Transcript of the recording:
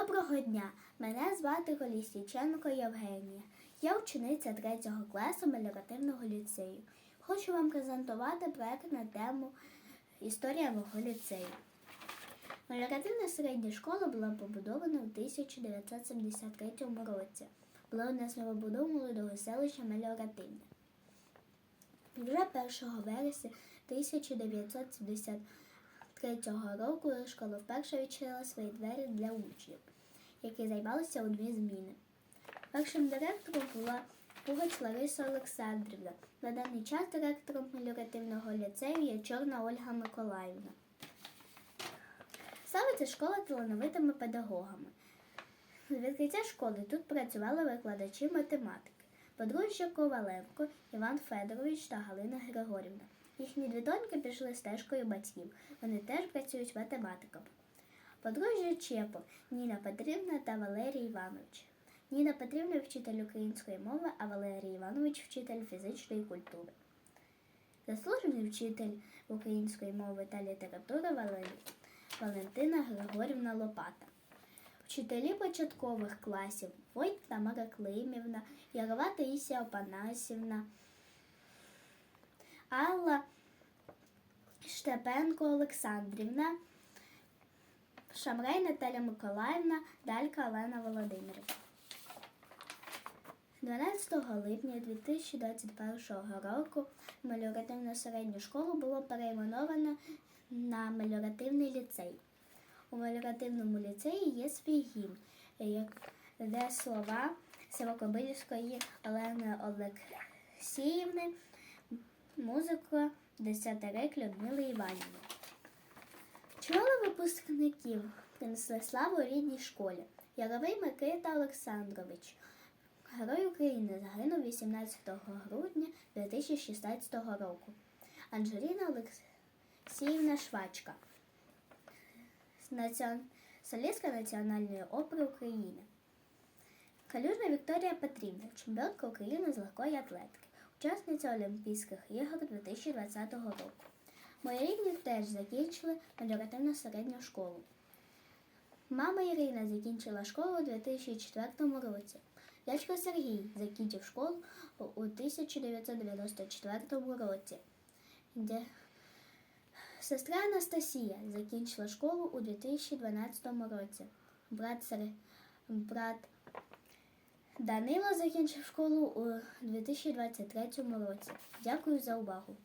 Доброго дня! Мене звати Колісніченко Євгенія. Я учениця 3 класу меліоративного ліцею. Хочу вам презентувати проект на тему Історія мого ліцею. Меліоративна середня школа була побудована у 1973 році. Була одна з новобудов молодого селища Меліоративне. Вже 1 вересня 1973 року школа вперше відчинила свої двері для учнів, які займалися у дві зміни. Першим директором була Пугач Лариса Олександрівна. На даний час директором меліоративного ліцею є Чорна Ольга Миколаївна. Славиться школа талановитими педагогами. З відкриття школи тут працювали викладачі математики. Подружжя Коваленко, Іван Федорович та Галина Григорівна. Їхні дві доньки пішли стежкою батьків. Вони теж працюють математиками. Подружжя Чепо, Ніна Петрівна та Валерій Іванович. Ніна Петрівна вчитель української мови, а Валерій Іванович вчитель фізичної культури. Заслужений вчитель української мови та літератури Валерій Валентина Григорівна Лопата. Вчителі початкових класів Войт Тамара Климівна, Ярова Таїсія Опанасівна, Алла Штепенко Олександрівна, Шамрей Наталя Миколаївна, Далька Олена Володимирівна. 12 липня 2021 року меліоративну середню школу було перейменовано на меліоративний ліцей. У меліоративному ліцеї є свій гімн, де слова Сивокобилівської Олени Олексіївни, музика Десятирик Людмили Іванівни. Чимало випускників принесли славу рідній школі. Яровий Микита Олександрович, Герой України, загинув 18 грудня 2016 року. Анжеліна Олексіївна Швачка, націон... солістка Національної опери України. Калюжна Вікторія Петрівна, чемпіонка України з легкої атлетики, учасниця Олімпійських ігор 2020 року. Мої рідні теж закінчили меліоративну середню школу. Мама Ірина закінчила школу у 2004 році. Дядько Сергій закінчив школу у 1994 році. Сестра Анастасія закінчила школу у 2012 році. Брат. Брат Данило закінчив школу у 2023 році. Дякую за увагу.